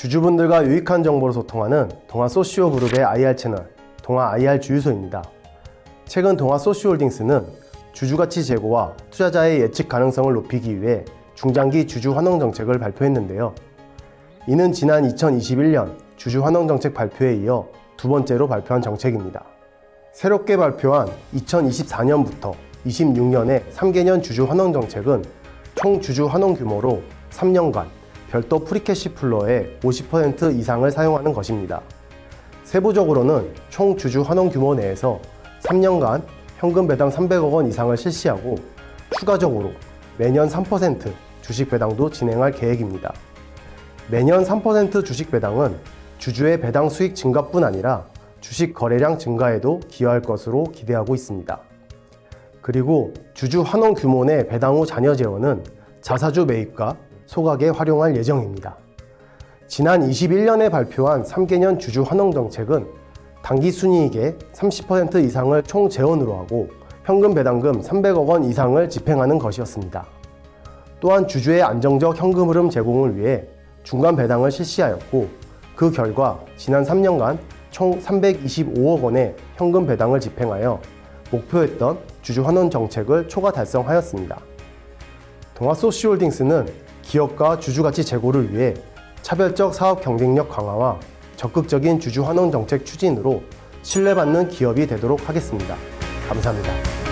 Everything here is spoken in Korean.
주주분들과 유익한 정보를 소통하는 동아 소시오 그룹의 IR 채널 동아 IR 주유소입니다. 최근 동아 소시홀딩스는 주주가치 제고와 투자자의 예측 가능성을 높이기 위해 중장기 주주 환원 정책을 발표했는데요. 이는 지난 2021년 주주 환원 정책 발표에 이어 두 번째로 발표한 정책입니다. 새롭게 발표한 2024년부터 26년의 3개년 주주 환원 정책은 총 주주 환원 규모로 3년간 별도 프리캐시 플러의 50% 이상을 사용하는 것입니다. 세부적으로는 총 주주 환원 규모 내에서 3년간 현금 배당 300억 원 이상을 실시하고 추가적으로 매년 3% 주식 배당도 진행할 계획입니다. 매년 3% 주식 배당은 주주의 배당 수익 증가뿐 아니라 주식 거래량 증가에도 기여할 것으로 기대하고 있습니다. 그리고 주주 환원 규모 내 배당 후 잔여 재원은 자사주 매입과 소각에 활용할 예정입니다. 지난 21년에 발표한 3개년 주주 환원 정책은 당기 순이익의 30% 이상을 총 재원으로 하고 현금 배당금 300억 원 이상을 집행하는 것이었습니다. 또한 주주의 안정적 현금 흐름 제공을 위해 중간 배당을 실시하였고 그 결과 지난 3년간 총 325억 원의 현금 배당을 집행하여 목표했던 주주 환원 정책을 초과 달성하였습니다. 동아소시홀딩스는 기업과 주주가치 제고를 위해 차별적 사업 경쟁력 강화와 적극적인 주주 환원 정책 추진으로 신뢰받는 기업이 되도록 하겠습니다. 감사합니다.